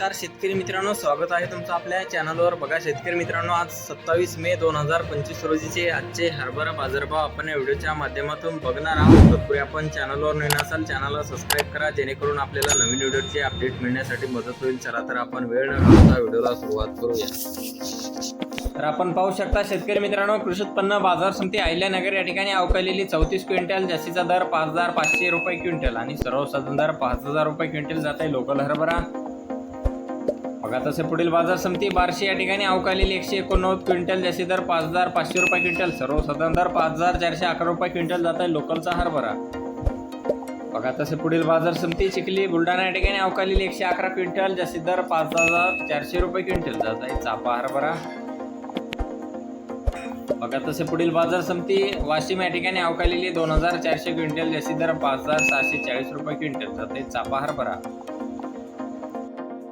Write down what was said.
नमस्कार शेतकरी मित्रांनो स्वागत आहे तुमचं आपल्या चॅनलवर बघा शेतकरी मित्रांनो आज सत्तावीस मे दोन हजार पंचवीस रोजीचे आजचे हरभरा बाजारभाव आपण या व्हिडिओच्या माध्यमातून बघणार आहोत. तत्पूर्वी आपण चॅनलवर नवीन असाल चॅनलला सबस्क्राईब करा जेणेकरून आपल्याला नवीन व्हिडिओचे अपडेट मिळण्यासाठी मदत होईल. चला तर आपण वेळ न घालवता व्हिडिओला सुरुवात करूया. तर आपण पाहू शकता शेतकरी मित्रांनो कृषी उत्पन्न बाजार समिती अहिल्यानगर या ठिकाणी अवकालेली चौतीस क्विंटल जास्तीचा दर पाच हजार पाचशे रुपये क्विंटल आणि सर्वसाधारण दर पाच हजार रुपये क्विंटल जात आहे. लोकल हरभरा बघा तसे पुढील बाजार समिती बारशे या ठिकाणी अवकालेली एकशे एकोणनव्वद क्विंटल जास्ती दर पाच हजार पाचशे रुपये क्विंटल सर्वसाधारण दर पाच हजार चारशे अकरा रुपये क्विंटल जात आहे लोकलचा हरभरा. बघा तसे पुढील बाजार समिती चिखली बुलढाणा या ठिकाणी अवकालेली एकशे अकरा क्विंटल जास्ती दर पाच हजार चारशे रुपये क्विंटल जात आहे चापा हरभरा. बघा तसे पुढील बाजार समिती वाशिम या ठिकाणी अवकालेली दोन हजार चारशे क्विंटल जास्ती दर पाच हजार सहाशे चाळीस रुपये क्विंटल जात आहे चापा हरभरा.